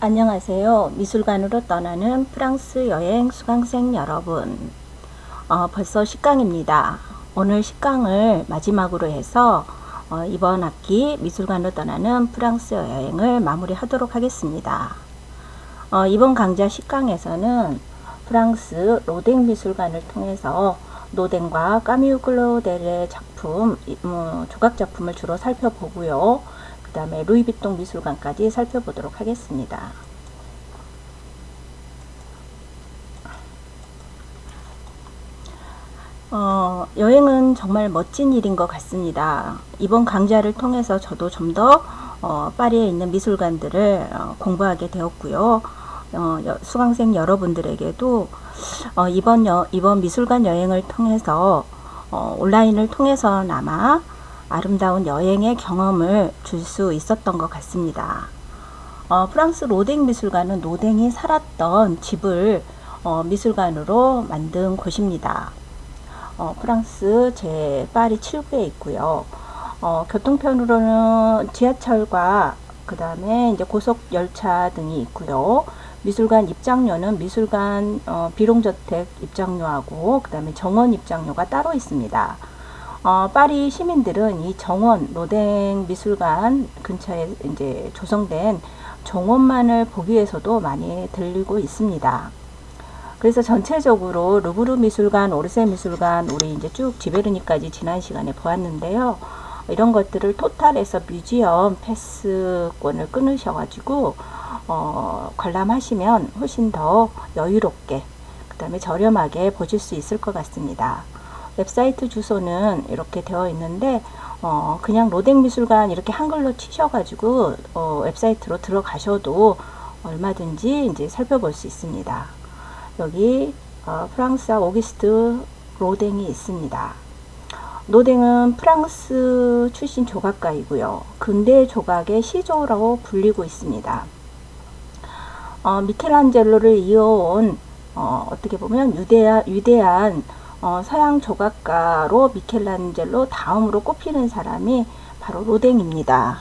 안녕하세요. 미술관으로 떠나는 프랑스 여행 수강생 여러분. 어, 벌써 10강입니다. 오늘 10강을 마지막으로 해서 어, 이번 학기 미술관으로 떠나는 프랑스 여행을 마무리하도록 하겠습니다. 어, 이번 강좌 10강에서는 프랑스 로댕 미술관을 통해서 노댕과 까미우 클로델의 작품, 이- 음, 조각 작품을 주로 살펴보고요. 그 다음에 루이비통 미술관까지 살펴보도록 하겠습니다. 어, 여행은 정말 멋진 일인 것 같습니다. 이번 강좌를 통해서 저도 좀더 어, 파리에 있는 미술관들을 어, 공부하게 되었고요. 어, 여- 수강생 여러분들에게도 어, 이번 여, 이번 미술관 여행을 통해서 어, 온라인을 통해서나마 아름다운 여행의 경험을 줄 수 있었던 것 같습니다. 어, 프랑스 로댕 미술관은 노댕이 살았던 집을 어, 미술관으로 만든 곳입니다. 어, 프랑스 제 파리 7구에 있고요. 어, 교통편으로는 지하철과 그 다음에 이제 고속 열차 등이 있고요. 미술관 입장료는 미술관 어, 비롱저택 입장료하고 그 다음에 정원 입장료가 따로 있습니다. 어, 파리 시민들은 이 정원 로댕 미술관 근처에 이제 조성된 정원만을 보기 위해서도 많이 들리고 있습니다. 그래서 전체적으로 루브르 미술관, 오르세 미술관, 우리 이제 쭉 지베르니까지 지난 시간에 보았는데요. 이런 것들을 토탈해서 뮤지엄 패스권을 끊으셔가지고 어, 관람하시면 훨씬 더 여유롭게 그 다음에 저렴하게 보실 수 있을 것 같습니다. 웹사이트 주소는 이렇게 되어 있는데 어, 그냥 로댕 미술관 이렇게 한글로 치셔가지고 어, 웹사이트로 들어가셔도 얼마든지 이제 살펴볼 수 있습니다. 여기 어, 프랑스와 오기스트 로댕이 있습니다. 로댕은 프랑스 출신 조각가이고요. 근대 조각의 시조라고 불리고 있습니다. 어, 미켈란젤로를 이어온 어, 어떻게 보면 유대한, 위대한 어, 서양 조각가로 미켈란젤로 다음으로 꼽히는 사람이 바로 로댕입니다.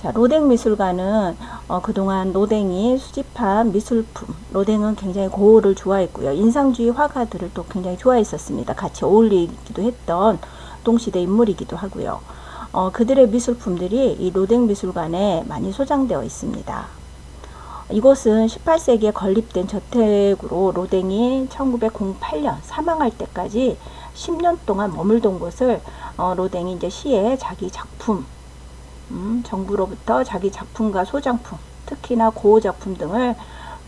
자, 로댕 미술관은 어, 그동안 로댕이 수집한 미술품, 로댕은 굉장히 고흐를 좋아했고요. 인상주의 화가들을 또 굉장히 좋아했었습니다. 같이 어울리기도 했던 동시대 인물이기도 하고요. 어, 그들의 미술품들이 이 로댕 미술관에 많이 소장되어 있습니다. 이곳은 18세기에 건립된 저택으로 로댕이 1908년 사망할 때까지 10년 동안 머물던 곳을 어, 로댕이 이제 시에 자기 작품, 음, 정부로부터 자기 작품과 소장품, 특히나 고흐 작품 등을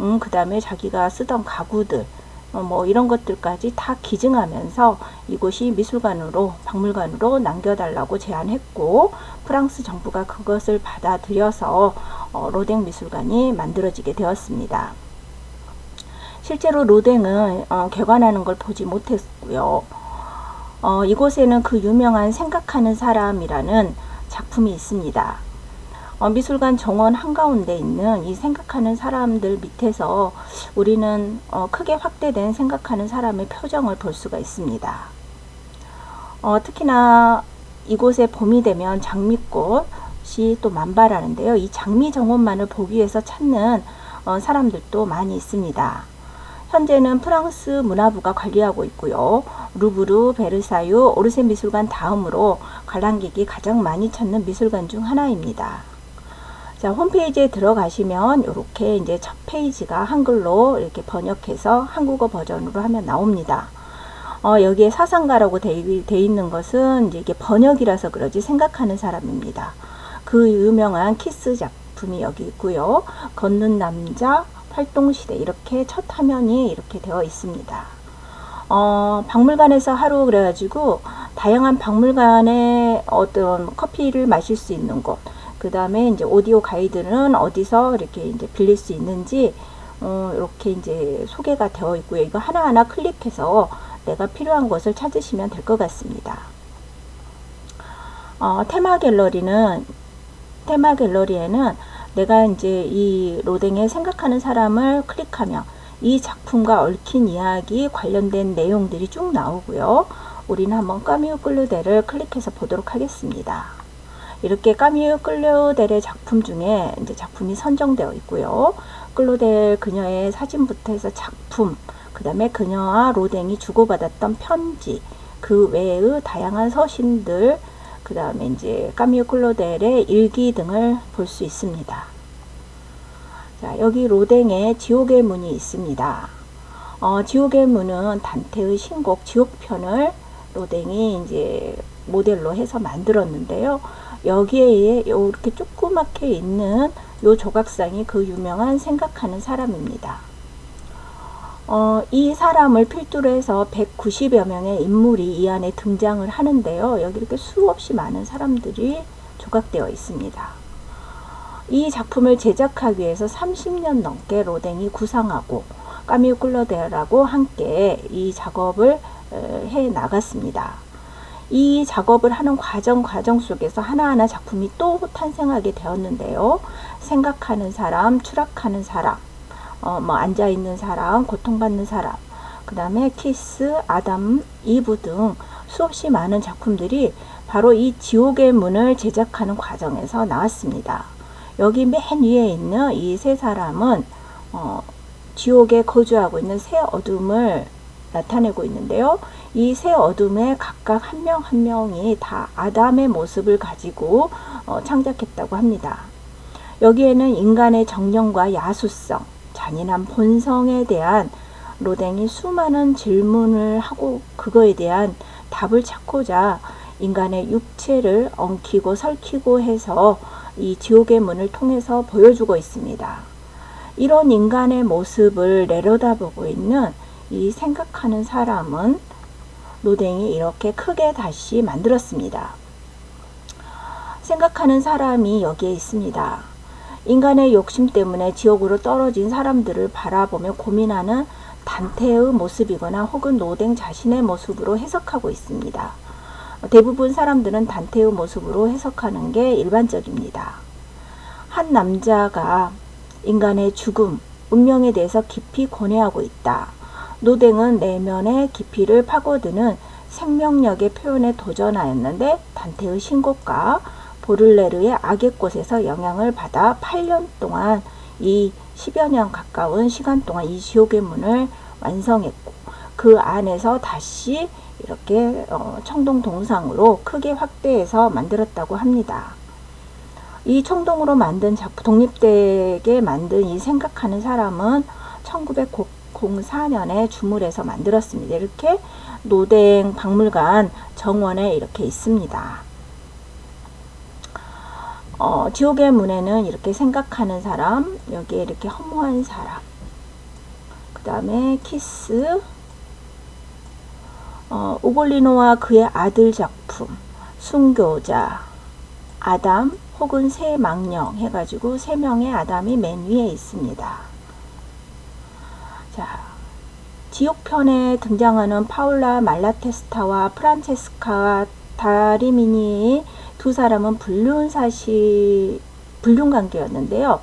음, 그 다음에 자기가 쓰던 가구들, 어, 뭐 이런 것들까지 다 기증하면서 이곳이 미술관으로 박물관으로 남겨달라고 제안했고 프랑스 정부가 그것을 받아들여서 어, 로댕 미술관이 만들어지게 되었습니다. 실제로 로댕은 어, 개관하는 걸 보지 못했고요. 어, 이곳에는 그 유명한 생각하는 사람이라는 작품이 있습니다. 어, 미술관 정원 한가운데 있는 이 생각하는 사람들 밑에서 우리는 어, 크게 확대된 생각하는 사람의 표정을 볼 수가 있습니다. 어, 특히나 이곳에 봄이 되면 장미꽃이 또 만발하는데요. 이 장미 정원만을 보기 위해서 찾는 어, 사람들도 많이 있습니다. 현재는 프랑스 문화부가 관리하고 있고요. 루브르, 베르사유, 오르세 미술관 다음으로 관람객이 가장 많이 찾는 미술관 중 하나입니다. 자, 홈페이지에 들어가시면 이렇게 이제 첫 페이지가 한글로 이렇게 번역해서 한국어 버전으로 하면 나옵니다. 어, 여기에 사상가라고 돼, 돼 있는 것은 이제 이게 번역이라서 그러지 생각하는 사람입니다. 그 유명한 키스 작품이 여기 있고요. 걷는 남자, 활동시대 이렇게 첫 화면이 이렇게 되어 있습니다. 어, 박물관에서 하루 그래가지고 다양한 박물관에 어떤 커피를 마실 수 있는 곳, 그 다음에 이제 오디오 가이드는 어디서 이렇게 이제 빌릴 수 있는지 어, 이렇게 이제 소개가 되어 있고요. 이거 하나하나 클릭해서 내가 필요한 것을 찾으시면 될 것 같습니다. 어, 테마 갤러리는 테마 갤러리에는 내가 이제 이 로댕에 생각하는 사람을 클릭하면 이 작품과 얽힌 이야기 관련된 내용들이 쭉 나오고요. 우리는 한번 까미우 끌르데를 클릭해서 보도록 하겠습니다. 이렇게 까뮤 클로델의 작품 중에 이제 작품이 선정되어 있고요. 클로델 그녀의 사진부터 해서 작품, 그 다음에 그녀와 로댕이 주고받았던 편지, 그 외의 다양한 서신들, 그 다음에 이제 까뮤 클로델의 일기 등을 볼 수 있습니다. 자, 여기 로댕의 지옥의 문이 있습니다. 어, 지옥의 문은 단테의 신곡 지옥편을 로댕이 이제 모델로 해서 만들었는데요. 여기에 이렇게 조그맣게 있는 요 조각상이 그 유명한 생각하는 사람입니다. 어, 이 사람을 필두로 해서 190여 명의 인물이 이 안에 등장을 하는데요. 여기 이렇게 수없이 많은 사람들이 조각되어 있습니다. 이 작품을 제작하기 위해서 30년 넘게 로댕이 구상하고 까뮤 클로데라고 함께 이 작업을 해 나갔습니다. 이 작업을 하는 과정 과정 속에서 하나하나 작품이 또 탄생하게 되었는데요. 생각하는 사람, 추락하는 사람, 어, 뭐 앉아 있는 사람, 고통받는 사람, 그 다음에 키스, 아담, 이브 등 수없이 많은 작품들이 바로 이 지옥의 문을 제작하는 과정에서 나왔습니다. 여기 맨 위에 있는 이 세 사람은 어, 지옥에 거주하고 있는 새 어둠을 나타내고 있는데요. 이새 어둠에 각각 한명한 명이 다 아담의 모습을 가지고 어, 창작했다고 합니다. 여기에는 인간의 정령과 야수성, 잔인한 본성에 대한 로댕이 수많은 질문을 하고 그거에 대한 답을 찾고자 인간의 육체를 엉키고 설키고 해서 이 지옥의 문을 통해서 보여주고 있습니다. 이런 인간의 모습을 내려다보고 있는 이 생각하는 사람은 노댕이 이렇게 크게 다시 만들었습니다. 생각하는 사람이 여기에 있습니다. 인간의 욕심 때문에 지옥으로 떨어진 사람들을 바라보며 고민하는 단테의 모습이거나 혹은 노댕 자신의 모습으로 해석하고 있습니다. 대부분 사람들은 단테의 모습으로 해석하는 게 일반적입니다. 한 남자가 인간의 죽음, 운명에 대해서 깊이 고뇌하고 있다. 노댕은 내면의 깊이를 파고드는 생명력의 표현에 도전하였는데 단테의 신곡과 보를레르의 악의 꽃에서 영향을 받아 8년 동안 이 10여 년 가까운 시간 동안 이 지옥의 문을 완성했고 그 안에서 다시 이렇게 어, 청동 동상으로 크게 확대해서 만들었다고 합니다. 이 청동으로 만든 작품, 독립되게 만든 이 생각하는 사람은 1904년에 주물에서 만들었습니다. 이렇게 노댕 박물관 정원에 이렇게 있습니다. 어, 지옥의 문에는 이렇게 생각하는 사람, 여기에 이렇게 허무한 사람, 그 다음에 키스, 어, 우골리노와 그의 아들 작품, 순교자, 아담 혹은 새 망령 해가지고 세 명의 아담이 맨 위에 있습니다. 자, 지옥편에 등장하는 파울라 말라테스타와 프란체스카 다리미니 두 사람은 불륜 사실 불륜 관계였는데요.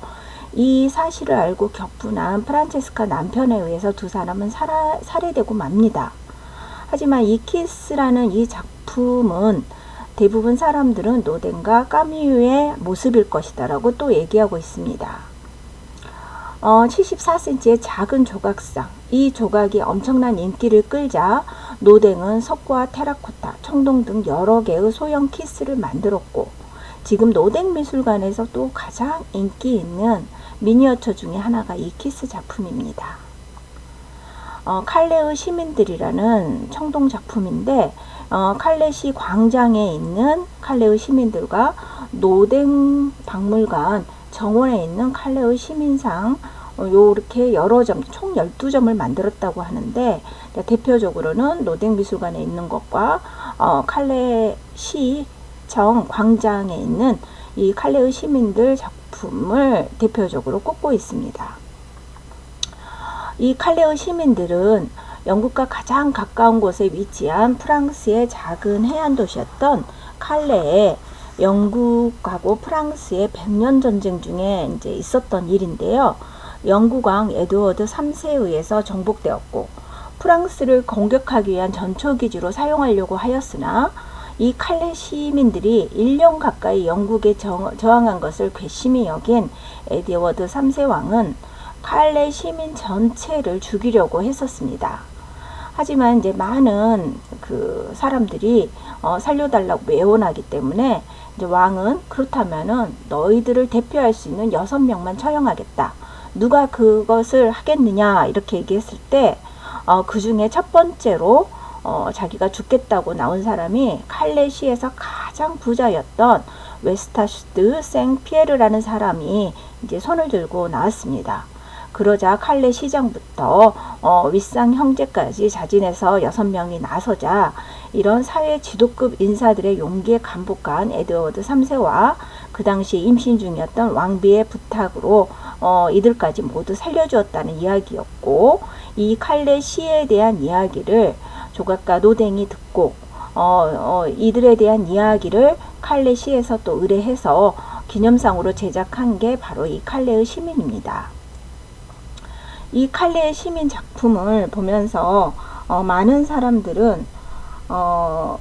이 사실을 알고 격분한 프란체스카 남편에 의해서 두 사람은 살아, 살해되고 맙니다. 하지만 이 키스라는 이 작품은 대부분 사람들은 노덴과 까미유의 모습일 것이다라고 또 얘기하고 있습니다. 어, 74cm의 작은 조각상. 이 조각이 엄청난 인기를 끌자 노댕은 석고와 테라코타, 청동 등 여러 개의 소형 키스를 만들었고 지금 노댕 미술관에서 또 가장 인기 있는 미니어처 중에 하나가 이 키스 작품입니다. 어, 칼레의 시민들이라는 청동 작품인데 어, 칼레시 광장에 있는 칼레의 시민들과 노댕 박물관 정원에 있는 칼레의 시민상 어, 요렇게 여러 점, 총 12점을 만들었다고 하는데 대표적으로는 노댕 미술관에 있는 것과 어, 칼레시 정 광장에 있는 이 칼레의 시민들 작품을 대표적으로 꼽고 있습니다. 이 칼레의 시민들은 영국과 가장 가까운 곳에 위치한 프랑스의 작은 해안 도시였던 칼레에 영국하고 프랑스의 백년 전쟁 중에 이제 있었던 일인데요. 영국 왕 에드워드 3세에 의해서 정복되었고 프랑스를 공격하기 위한 전초 기지로 사용하려고 하였으나 이 칼레 시민들이 1년 가까이 영국에 저, 저항한 것을 괘씸히 여긴 에드워드 3세 왕은 칼레 시민 전체를 죽이려고 했었습니다. 하지만 이제 많은 그 사람들이 어, 살려달라고 외원하기 때문에 이제 왕은 그렇다면은 너희들을 대표할 수 있는 여섯 명만 처형하겠다. 누가 그것을 하겠느냐 이렇게 얘기했을 때 어, 그 중에 첫 번째로 어, 자기가 죽겠다고 나온 사람이 칼레시에서 가장 부자였던 웨스타슈드 생피에르라는 사람이 이제 손을 들고 나왔습니다. 그러자 칼레 시장부터 어, 윗상 형제까지 자진해서 여섯 명이 나서자 이런 사회 지도급 인사들의 용기에 감복한 에드워드 3세와 그 당시 임신 중이었던 왕비의 부탁으로 어, 이들까지 모두 살려주었다는 이야기였고 이 칼레 시에 대한 이야기를 조각가 노댕이 듣고 어, 어, 이들에 대한 이야기를 칼레 시에서 또 의뢰해서 기념상으로 제작한 게 바로 이 칼레의 시민입니다. 이 칼레의 시민 작품을 보면서 어, 많은 사람들은 어,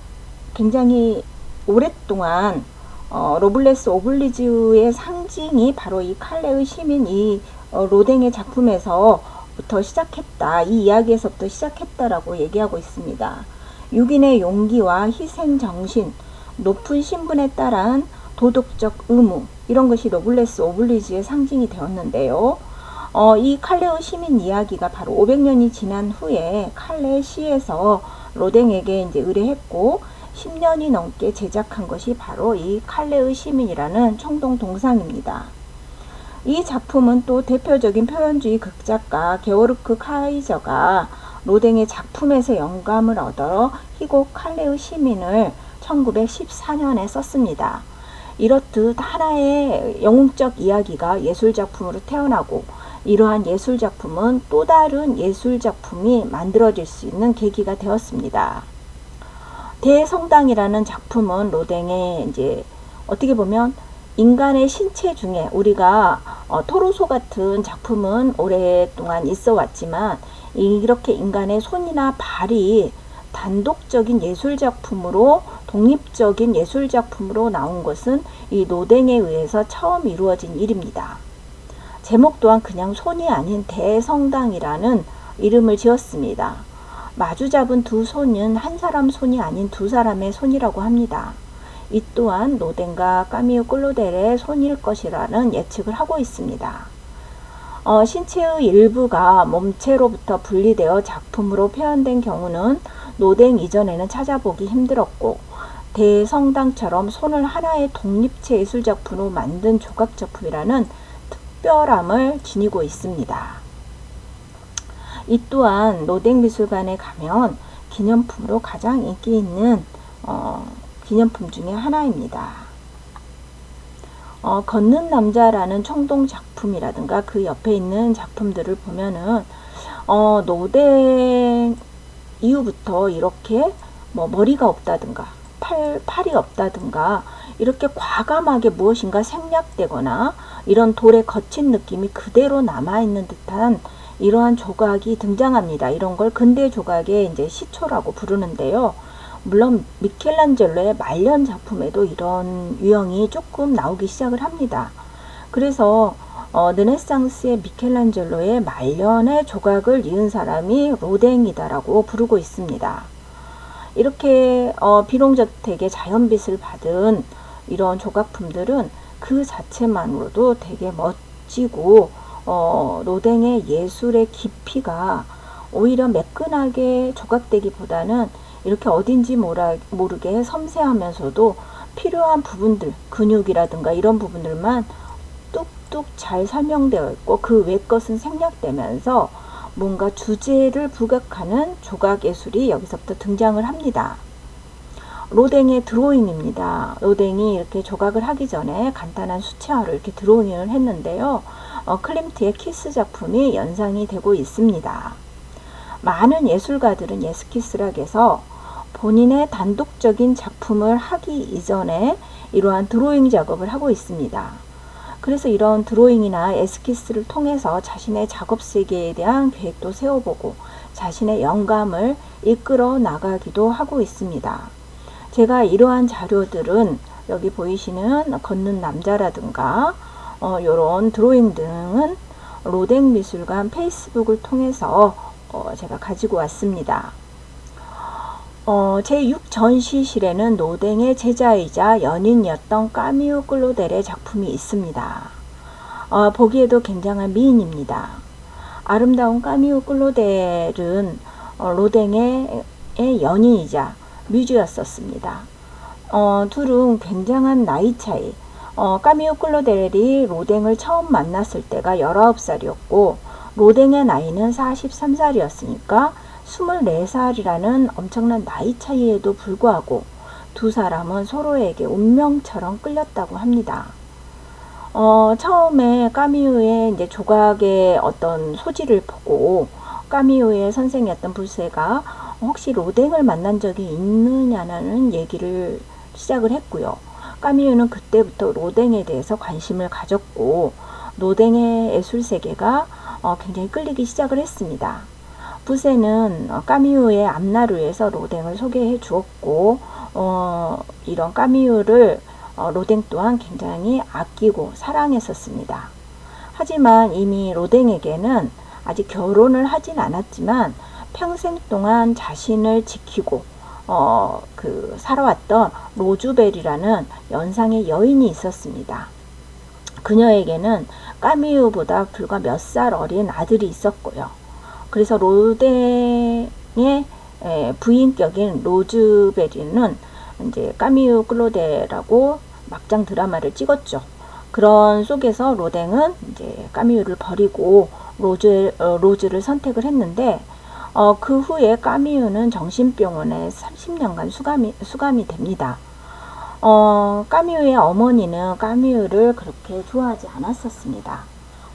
굉장히 오랫동안 어, 로블레스 오블리즈의 상징이 바로 이 칼레의 시민 이 어, 로댕의 작품에서부터 시작했다. 이 이야기에서부터 시작했다라고 얘기하고 있습니다. 6인의 용기와 희생 정신, 높은 신분에 따른 도덕적 의무 이런 것이 로블레스 오블리즈의 상징이 되었는데요. 어, 이 칼레의 시민 이야기가 바로 500년이 지난 후에 칼레 시에서 로댕에게 이제 의뢰했고 10년이 넘게 제작한 것이 바로 이 칼레의 시민이라는 청동 동상입니다. 이 작품은 또 대표적인 표현주의 극작가 게오르크 카이저가 로댕의 작품에서 영감을 얻어 희곡 칼레의 시민을 1914년에 썼습니다. 이렇듯 하나의 영웅적 이야기가 예술작품으로 태어나고 이러한 예술 작품은 또 다른 예술 작품이 만들어질 수 있는 계기가 되었습니다. 대성당이라는 작품은 로댕의 이제 어떻게 보면 인간의 신체 중에 우리가 어, 토로소 같은 작품은 오랫동안 있어 왔지만 이렇게 인간의 손이나 발이 단독적인 예술 작품으로 독립적인 예술 작품으로 나온 것은 이 노댕에 의해서 처음 이루어진 일입니다. 제목 또한 그냥 손이 아닌 대성당이라는 이름을 지었습니다. 마주 잡은 두 손은 한 사람 손이 아닌 두 사람의 손이라고 합니다. 이 또한 노덴과 까미우 꿀로델의 손일 것이라는 예측을 하고 있습니다. 어, 신체의 일부가 몸체로부터 분리되어 작품으로 표현된 경우는 노댕 이전에는 찾아보기 힘들었고 대성당처럼 손을 하나의 독립체 예술작품으로 만든 조각작품이라는 특별함을 지니고 있습니다. 이 또한 노댕미술관에 가면 기념품으로 가장 인기 있는 어, 기념품 중에 하나입니다. 어, 걷는 남자라는 청동 작품이라든가 그 옆에 있는 작품들을 보면은 어, 노댕 이후부터 이렇게 뭐 머리가 없다든가 팔, 팔이 없다든가 이렇게 과감하게 무엇인가 생략되거나 이런 돌의 거친 느낌이 그대로 남아있는 듯한 이러한 조각이 등장합니다. 이런 걸 근대 조각의 이제 시초라고 부르는데요. 물론 미켈란젤로의 말년 작품에도 이런 유형이 조금 나오기 시작을 합니다. 그래서 어, 르네상스의 미켈란젤로의 말년의 조각을 이은 사람이 로댕이다라고 부르고 있습니다. 이렇게 어, 비롱저택의 자연빛을 받은 이런 조각품들은 그 자체만으로도 되게 멋지고 어, 로댕의 예술의 깊이가 오히려 매끈하게 조각되기보다는 이렇게 어딘지 모라, 모르게 섬세하면서도 필요한 부분들, 근육이라든가 이런 부분들만 뚝뚝 잘 설명되어 있고 그 외 것은 생략되면서 뭔가 주제를 부각하는 조각 예술이 여기서부터 등장을 합니다. 로댕의 드로잉입니다. 로댕이 이렇게 조각을 하기 전에 간단한 수채화로 이렇게 드로잉을 했는데요. 어, 클림트의 키스 작품이 연상이 되고 있습니다. 많은 예술가들은 예스키스락에서 본인의 단독적인 작품을 하기 이전에 이러한 드로잉 작업을 하고 있습니다. 그래서 이런 드로잉이나 에스키스를 통해서 자신의 작업 세계에 대한 계획도 세워보고 자신의 영감을 이끌어 나가기도 하고 있습니다. 제가 이러한 자료들은 여기 보이시는 걷는 남자라든가 어, 요런 드로잉 등은 로댕 미술관 페이스북을 통해서 어, 제가 가지고 왔습니다. 어, 제6전시실에는 노댕의 제자이자 연인이었던 까미우 클로델의 작품이 있습니다. 어, 보기에도 굉장한 미인입니다. 아름다운 까미우 클로델은 어, 로댕의 연인이자 뮤즈였었습니다. 어, 둘은 굉장한 나이 차이. 어, 까미우 클로델이 로댕을 처음 만났을 때가 19살이었고 로댕의 나이는 43살이었으니까 24살이라는 엄청난 나이 차이에도 불구하고 두 사람은 서로에게 운명처럼 끌렸다고 합니다. 어, 처음에 까미우의 이제 조각의 어떤 소지를 보고 까미우의 선생이었던 불세가 혹시 로댕을 만난 적이 있느냐는 얘기를 시작을 했고요. 까미우는 그때부터 로댕에 대해서 관심을 가졌고 로댕의 예술 세계가 어, 굉장히 끌리기 시작을 했습니다. 부세는 까미우의 앞나루에서 로댕을 소개해 주었고 어, 이런 까미우를 어, 로댕 또한 굉장히 아끼고 사랑했었습니다. 하지만 이미 로댕에게는 아직 결혼을 하진 않았지만 평생 동안 자신을 지키고 어, 그 살아왔던 로즈벨이라는 연상의 여인이 있었습니다. 그녀에게는 까미우보다 불과 몇 살 어린 아들이 있었고요. 그래서 로댕의 부인격인 로즈베리는 이제 까미우 클로데라고 막장 드라마를 찍었죠. 그런 속에서 로댕은 이제 까미우를 버리고 로즈, 어, 로즈를 선택을 했는데 어, 그 후에 까미우는 정신병원에 30년간 수감이, 수감이 됩니다. 어, 까미우의 어머니는 까미우를 그렇게 좋아하지 않았었습니다.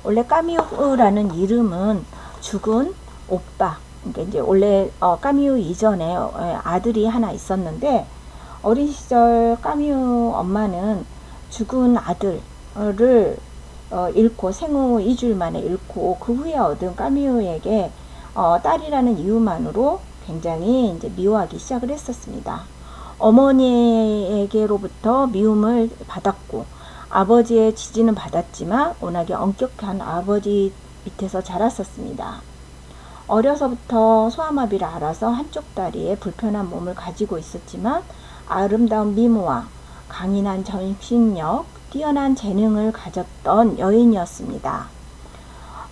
원래 까미우라는 이름은 죽은 오빠. 그러니까 이제 원래 어, 까미우 이전에 어, 아들이 하나 있었는데 어린 시절 까미우 엄마는 죽은 아들을 어, 잃고 생후 2주일 만에 잃고 그 후에 얻은 까미우에게 어, 딸이라는 이유만으로 굉장히 이제 미워하기 시작을 했었습니다. 어머니에게로부터 미움을 받았고 아버지의 지지는 받았지만 워낙에 엄격한 아버지 밑에서 자랐었습니다. 어려서부터 소아마비를 알아서 한쪽 다리에 불편한 몸을 가지고 있었지만 아름다운 미모와 강인한 정신력, 뛰어난 재능을 가졌던 여인이었습니다.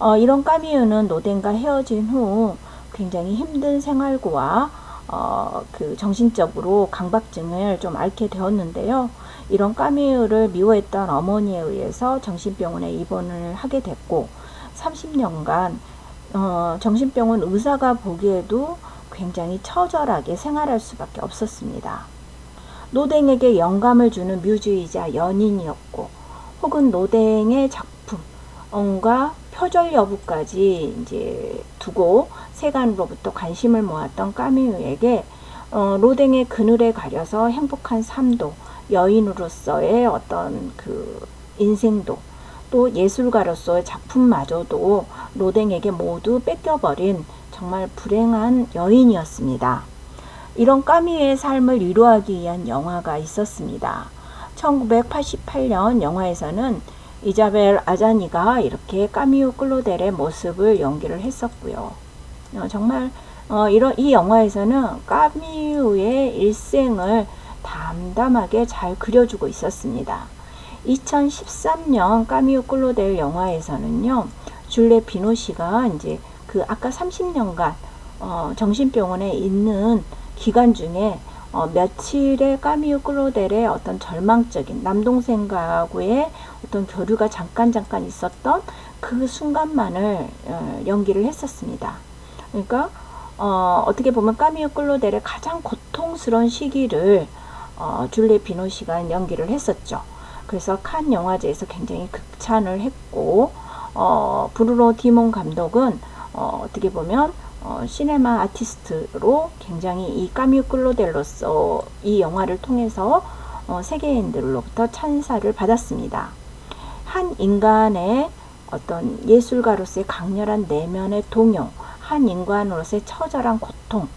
어, 이런 까미유는 노덴과 헤어진 후 굉장히 힘든 생활고와 어, 그 정신적으로 강박증을 좀 앓게 되었는데요. 이런 까미유를 미워했던 어머니에 의해서 정신병원에 입원을 하게 됐고 30년간 어, 정신병원 의사가 보기에도 굉장히 처절하게 생활할 수밖에 없었습니다. 노댕에게 영감을 주는 뮤즈이자 연인이었고 혹은 노댕의 작품과 표절 여부까지 이제 두고 세간으로부터 관심을 모았던 까미유에게 어, 로댕의 그늘에 가려서 행복한 삶도 여인으로서의 어떤 그 인생도 또 예술가로서의 작품마저도 로댕에게 모두 뺏겨버린 정말 불행한 여인이었습니다. 이런 까미의 삶을 위로하기 위한 영화가 있었습니다. 1988년 영화에서는 이자벨 아자니가 이렇게 까미우 클로델의 모습을 연기를 했었고요. 어, 정말 어, 이런 이 영화에서는 까미우의 일생을 담담하게 잘 그려주고 있었습니다. 2013년 까미우 클로델 영화에서는요, 줄레 비노시가 이제 그 아까 30년간 어, 정신병원에 있는 기간 중에 어, 며칠의 까미우 클로델의 어떤 절망적인 남동생과의 어떤 교류가 잠깐 잠깐 있었던 그 순간만을 어, 연기를 했었습니다. 그러니까 어, 어떻게 보면 까미우 클로델의 가장 고통스러운 시기를 어, 줄레 비노시가 연기를 했었죠. 그래서 칸 영화제에서 굉장히 극찬을 했고 어, 브루노 디몬 감독은 어, 어떻게 보면 어, 시네마 아티스트로 굉장히 이 까뮤 클로델로서 이 영화를 통해서 어, 세계인들로부터 찬사를 받았습니다. 한 인간의 어떤 예술가로서의 강렬한 내면의 동요, 한 인간으로서의 처절한 고통,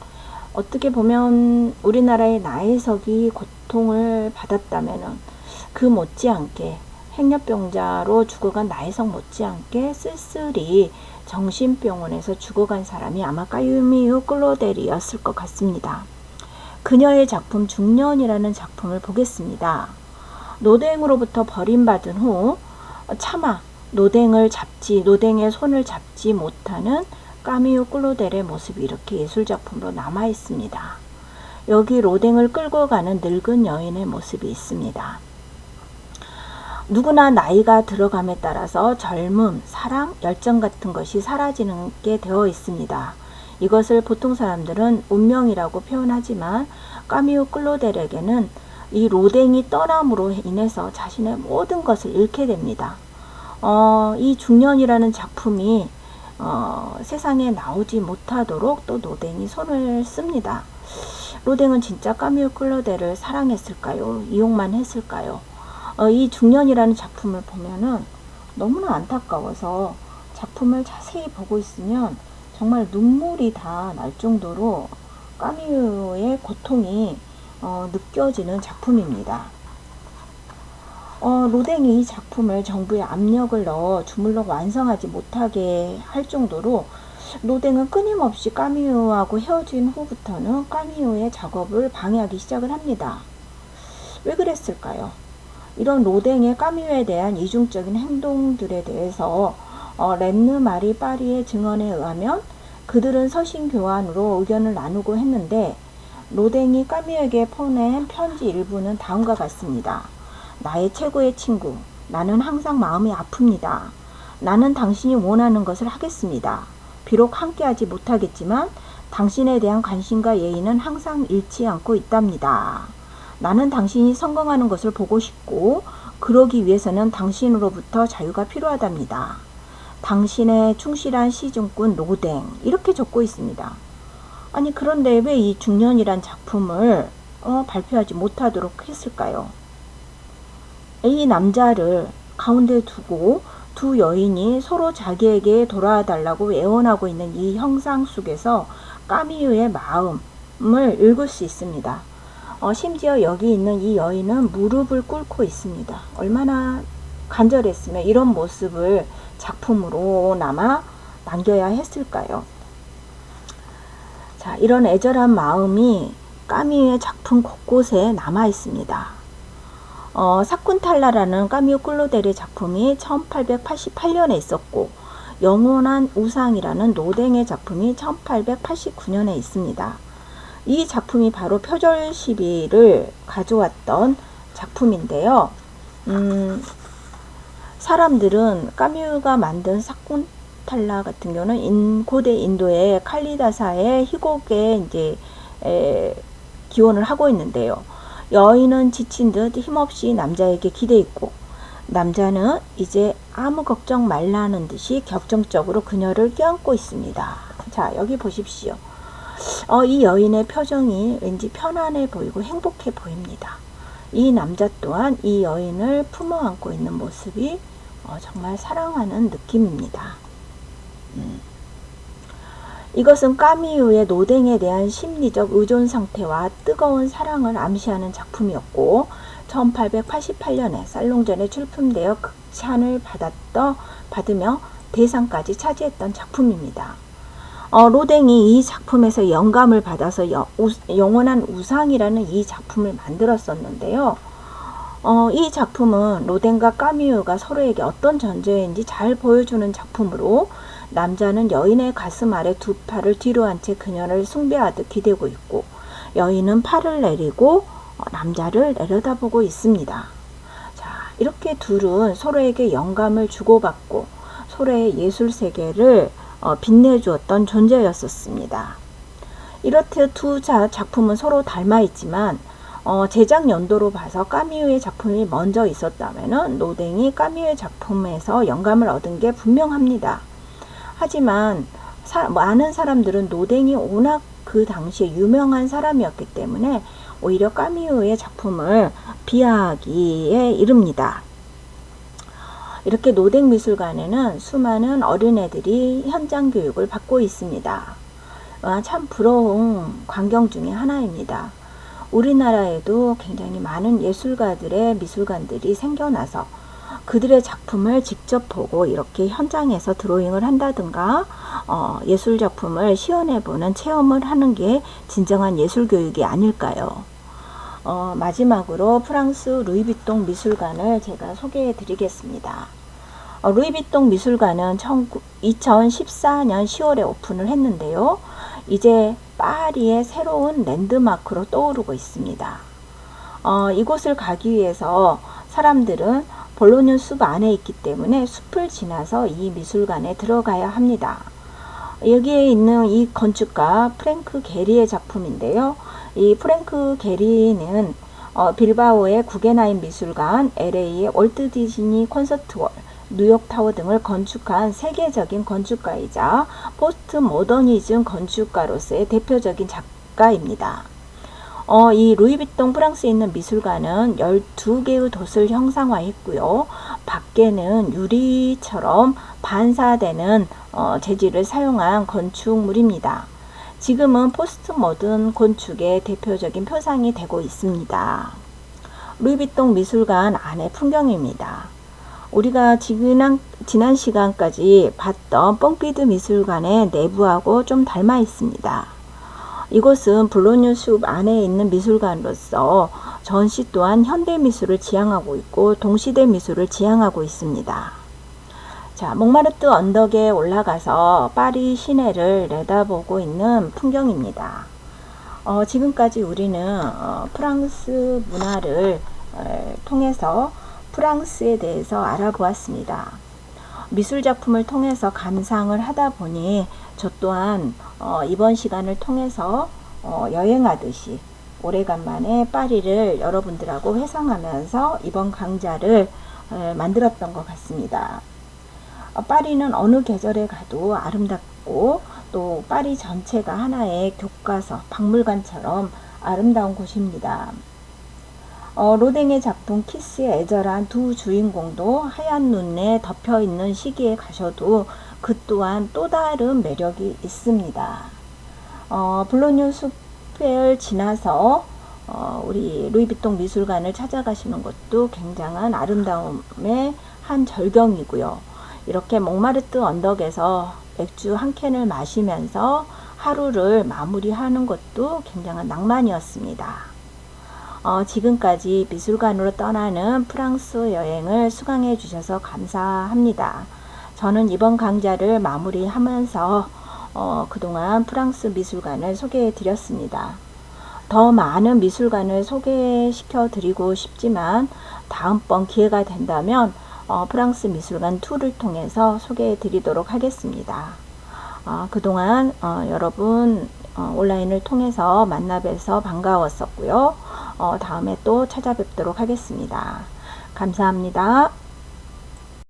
어떻게 보면 우리나라의 나혜석이 고통을 받았다면은 그 못지않게 행렬병자로 죽어간 나혜석 못지않게 쓸쓸히 정신병원에서 죽어간 사람이 아마 까유미유 클로델이었을 것 같습니다. 그녀의 작품 중년이라는 작품을 보겠습니다. 노댕으로부터 버림받은 후 차마 노댕을 잡지 노댕의 손을 잡지 못하는 까미우 클로델의 모습이 이렇게 예술작품으로 남아 있습니다. 여기 로댕을 끌고 가는 늙은 여인의 모습이 있습니다. 누구나 나이가 들어감에 따라서 젊음, 사랑, 열정 같은 것이 사라지는 게 되어 있습니다. 이것을 보통 사람들은 운명이라고 표현하지만 까미우 클로델에게는 이 로댕이 떠남으로 인해서 자신의 모든 것을 잃게 됩니다. 어, 이 중년이라는 작품이 어, 세상에 나오지 못하도록 또 노댕이 손을 씁니다. 로댕은 진짜 까미우 클로델을 사랑했을까요? 이용만 했을까요? 어, 이 중년이라는 작품을 보면은 너무나 안타까워서 작품을 자세히 보고 있으면 정말 눈물이 다 날 정도로 까미유의 고통이 어, 느껴지는 작품입니다. 어, 로댕이 이 작품을 정부의 압력을 넣어 주물럭 완성하지 못하게 할 정도로 로댕은 끊임없이 까미유하고 헤어진 후부터는 까미유의 작업을 방해하기 시작을 합니다. 왜 그랬을까요? 이런 로댕의 까미유에 대한 이중적인 행동들에 대해서 어, 렌느 마리 파리의 증언에 의하면 그들은 서신 교환으로 의견을 나누고 했는데 로댕이 까미유에게 보낸 편지 일부는 다음과 같습니다. 나의 최고의 친구, 나는 항상 마음이 아픕니다. 나는 당신이 원하는 것을 하겠습니다. 비록 함께하지 못하겠지만 당신에 대한 관심과 예의는 항상 잃지 않고 있답니다. 나는 당신이 성공하는 것을 보고 싶고 그러기 위해서는 당신으로부터 자유가 필요하답니다. 당신의 충실한 시중꾼 로댕 이렇게 적고 있습니다. 아니 그런데 왜 이 중년이란 작품을 어, 발표하지 못하도록 했을까요? 이 남자를 가운데 두고 두 여인이 서로 자기에게 돌아달라고 애원하고 있는 이 형상 속에서 까미유의 마음을 읽을 수 있습니다. 어, 심지어 여기 있는 이 여인은 무릎을 꿇고 있습니다. 얼마나 간절했으면 이런 모습을 작품으로 남아 남겨야 했을까요? 자, 이런 애절한 마음이 까미유의 작품 곳곳에 남아 있습니다. 어, 사쿤탈라라는 까미우 클로델의 작품이 1888년에 있었고 영원한 우상이라는 노댕의 작품이 1889년에 있습니다. 이 작품이 바로 표절 시비를 가져왔던 작품인데요. 음, 사람들은 까뮤가 만든 사콘 탈라 같은 경우는 인, 고대 인도의 칼리다사의 희곡에 이제 에, 기원을 하고 있는데요. 여인은 지친 듯 힘없이 남자에게 기대 있고 남자는 이제 아무 걱정 말라는 듯이 격정적으로 그녀를 껴안고 있습니다. 자, 여기 보십시오. 어, 이 여인의 표정이 왠지 편안해 보이고 행복해 보입니다. 이 남자 또한 이 여인을 품어 안고 있는 모습이 어, 정말 사랑하는 느낌입니다. 음. 이것은 까미유의 노댕에 대한 심리적 의존 상태와 뜨거운 사랑을 암시하는 작품이었고 1888년에 살롱전에 출품되어 극찬을 받았더 받으며 대상까지 차지했던 작품입니다. 어, 로댕이 이 작품에서 영감을 받아서 여, 우, 영원한 우상이라는 이 작품을 만들었었는데요. 어, 이 작품은 로댕과 까미유가 서로에게 어떤 전제인지 잘 보여주는 작품으로 남자는 여인의 가슴 아래 두 팔을 뒤로 한 채 그녀를 숭배하듯 기대고 있고 여인은 팔을 내리고 어, 남자를 내려다보고 있습니다. 자, 이렇게 둘은 서로에게 영감을 주고받고 서로의 예술 세계를 어, 빛내주었던 존재였었습니다. 이렇듯 두 작품은 서로 닮아 있지만 어, 제작 연도로 봐서 까미유의 작품이 먼저 있었다면 노댕이 까미유의 작품에서 영감을 얻은 게 분명합니다. 하지만 사, 많은 사람들은 노댕이 워낙 그 당시에 유명한 사람이었기 때문에 오히려 까미우의 작품을 비하하기에 이릅니다. 이렇게 노댕 미술관에는 수많은 어린애들이 현장 교육을 받고 있습니다. 아, 참 부러운 광경 중에 하나입니다. 우리나라에도 굉장히 많은 예술가들의 미술관들이 생겨나서 그들의 작품을 직접 보고 이렇게 현장에서 드로잉을 한다든가 어, 예술 작품을 시연해 보는 체험을 하는 게 진정한 예술 교육이 아닐까요? 어, 마지막으로 프랑스 루이비통 미술관을 제가 소개해 드리겠습니다. 어, 루이비통 미술관은 2014년 10월에 오픈을 했는데요. 이제 파리의 새로운 랜드마크로 떠오르고 있습니다. 어, 이곳을 가기 위해서 사람들은 볼로뉴 숲 안에 있기 때문에 숲을 지나서 이 미술관에 들어가야 합니다. 여기에 있는 이 건축가 프랭크 게리의 작품인데요. 이 프랭크 게리는 어, 빌바오의 구겐하임 미술관, LA의 월트 디즈니 콘서트월, 뉴욕 타워 등을 건축한 세계적인 건축가이자 포스트 모더니즘 건축가로서의 대표적인 작가입니다. 어, 이 루이비통 프랑스에 있는 미술관은 12개의 돛을 형상화했고요. 밖에는 유리처럼 반사되는 어, 재질을 사용한 건축물입니다. 지금은 포스트 모던 건축의 대표적인 표상이 되고 있습니다. 루이비통 미술관 안의 풍경입니다. 우리가 지난, 지난 시간까지 봤던 뽕피드 미술관의 내부하고 좀 닮아 있습니다. 이곳은 블로뉴 숲 안에 있는 미술관으로서 전시 또한 현대 미술을 지향하고 있고 동시대 미술을 지향하고 있습니다. 자, 몽마르트 언덕에 올라가서 파리 시내를 내다보고 있는 풍경입니다. 어, 지금까지 우리는 어, 프랑스 문화를 에, 통해서 프랑스에 대해서 알아보았습니다. 미술 작품을 통해서 감상을 하다 보니 저 또한 어, 이번 시간을 통해서 어, 여행하듯이 오래간만에 파리를 여러분들하고 회상하면서 이번 강좌를 에, 만들었던 것 같습니다. 어, 파리는 어느 계절에 가도 아름답고 또 파리 전체가 하나의 교과서, 박물관처럼 아름다운 곳입니다. 어, 로댕의 작품 키스의 애절한 두 주인공도 하얀 눈에 덮여 있는 시기에 가셔도 그 또한 또 다른 매력이 있습니다. 어, 블로뉴 숲을 지나서 어, 우리 루이비통 미술관을 찾아가시는 것도 굉장한 아름다움의 한 절경이고요. 이렇게 몽마르트 언덕에서 맥주 한 캔을 마시면서 하루를 마무리하는 것도 굉장한 낭만이었습니다. 어, 지금까지 미술관으로 떠나는 프랑스 여행을 수강해 주셔서 감사합니다. 저는 이번 강좌를 마무리하면서 어, 그동안 프랑스 미술관을 소개해 드렸습니다. 더 많은 미술관을 소개시켜 드리고 싶지만 다음번 기회가 된다면 어, 프랑스 미술관 투를 통해서 소개해 드리도록 하겠습니다. 어, 그동안 어, 여러분 어, 온라인을 통해서 만나 뵈서 반가웠었고요. 어, 다음에 또 찾아뵙도록 하겠습니다. 감사합니다.